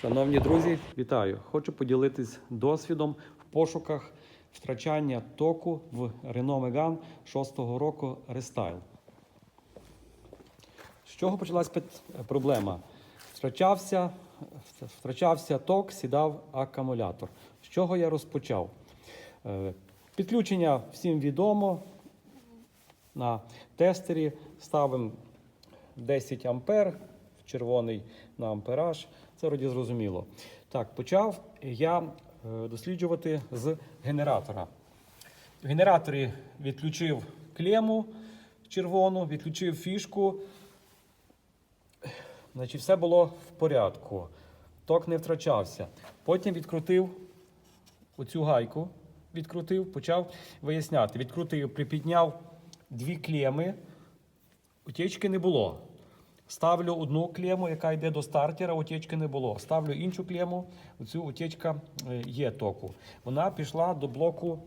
Шановні друзі, вітаю! Хочу поділитись досвідом в пошуках втрачання току в Renault Megane 6-го року Restyle. З чого почалась проблема? Втрачався, втрачався ток, сідав акумулятор. З чого я розпочав? Е, Підключення всім відомо. На тестері ставимо 10 ампер, червоний на ампераж. Це вроді зрозуміло. Так, почав я е, досліджувати з генератора. В генераторі відключив клему червону, відключив фішку. Значить, все було в порядку. Ток не втрачався. Потім відкрутив оцю гайку, відкрутив, почав виясняти. Відкрутив, припідняв дві клеми, утечки не було. Ставлю одну клему, яка йде до стартера, утечки не було. Ставлю іншу клему, оцю утечка е, є току. Вона пішла до блоку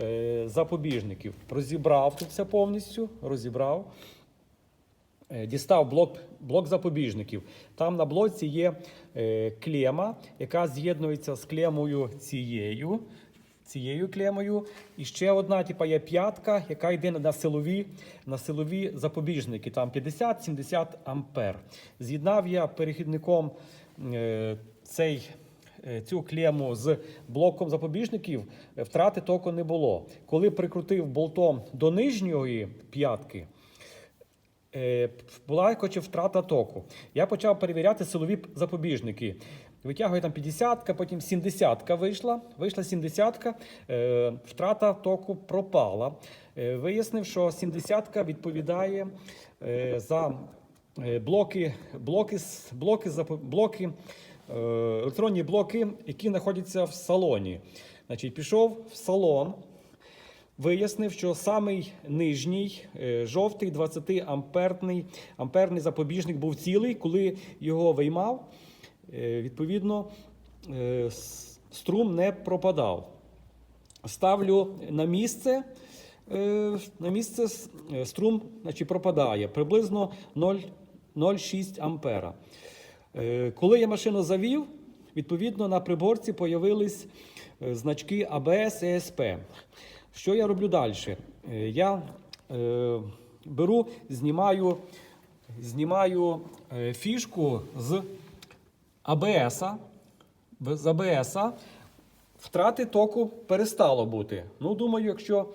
е, запобіжників. Розібрав тут все повністю, розібрав. Е, Дістав блок, блок запобіжників. Там на блоці є клема, яка з'єднується з клемою цією. Цією клемою. І ще одна, типа, є п'ятка, яка йде на силові, на силові запобіжники. Там 50-70 ампер. З'єднав я перехідником е, цей, е, цю клему з блоком запобіжників, втрати току не було. Коли прикрутив болтом до нижньої п'ятки, була коротше, втрата току. Я почав перевіряти силові запобіжники. Витягую там 50, потім 70 вийшла. Вийшла 70, е, втрата току пропала. Е, вияснив, що 70 відповідає е, за е, блоки, блоки, блоки, блоки, е, електронні блоки, які знаходяться в салоні. Значить, пішов в салон. Вияснив, що самий нижній е, жовтий 20 амперний, амперний запобіжник був цілий. Коли його виймав, е, відповідно е, струм не пропадав. Ставлю на місце. На місце струм значить, пропадає приблизно 0,6 ампера. Коли я машину завів, відповідно на приборці появились е, значки ABS і ESP. Що я роблю далі? Я е, беру, знімаю, знімаю е, фішку з АБС, з АБС, втрати току перестало бути. Ну, думаю, якщо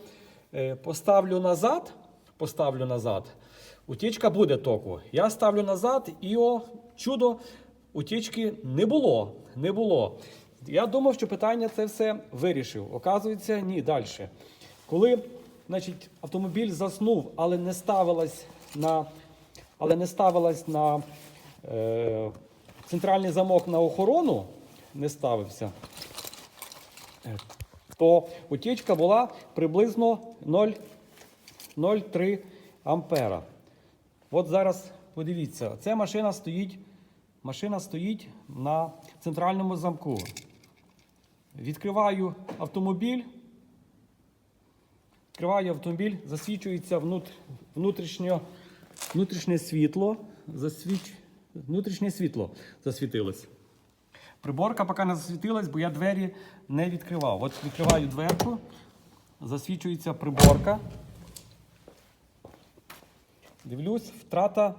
е, поставлю назад, поставлю назад, утічка буде току. Я ставлю назад і о, чудо, утічки не було. Не було. Я думав, що питання це все вирішив. Оказується, ні, далі. Коли значить, автомобіль заснув, але не ставилась на, але не ставилась на е, центральний замок на охорону, не ставився, то утічка була приблизно 0,3 ампера. От зараз подивіться, ця машина стоїть, машина стоїть на центральному замку. Відкриваю автомобіль. Відкриваю автомобіль, засвічується внут- внутрішньо, внутрішнє світло. Засвіч... Внутрішнє світло засвітилось. Приборка поки не засвітилась, бо я двері не відкривав. От відкриваю дверку, засвічується приборка. Дивлюсь, втрата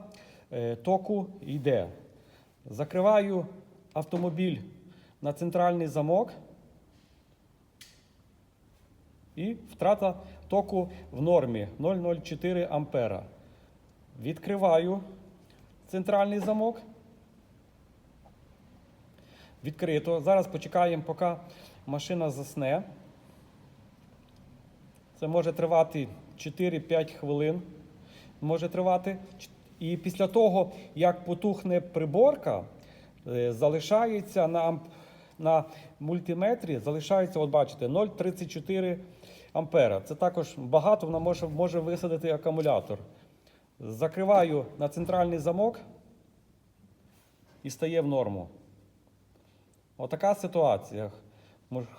е, току йде. Закриваю автомобіль на центральний замок. І втрата току в нормі 0,04 ампера. Відкриваю центральний замок. Відкрито. Зараз почекаємо, поки машина засне. Це може тривати 4-5 хвилин. Може тривати. І після того, як потухне приборка, е, залишається на, на мультиметрі, залишається, от бачите, 0,34 ампера. Це також багато, вона може, може висадити акумулятор. Закриваю на центральний замок і стає в норму. Отака ситуація.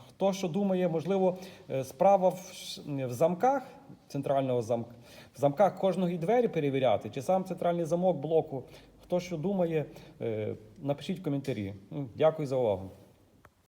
Хто що думає, можливо, е, справа в, в замках центрального замка, в замках кожної двері перевіряти, чи сам центральний замок блоку Хто що думає, е, напишіть в коментарі. Ну, Дякую за увагу.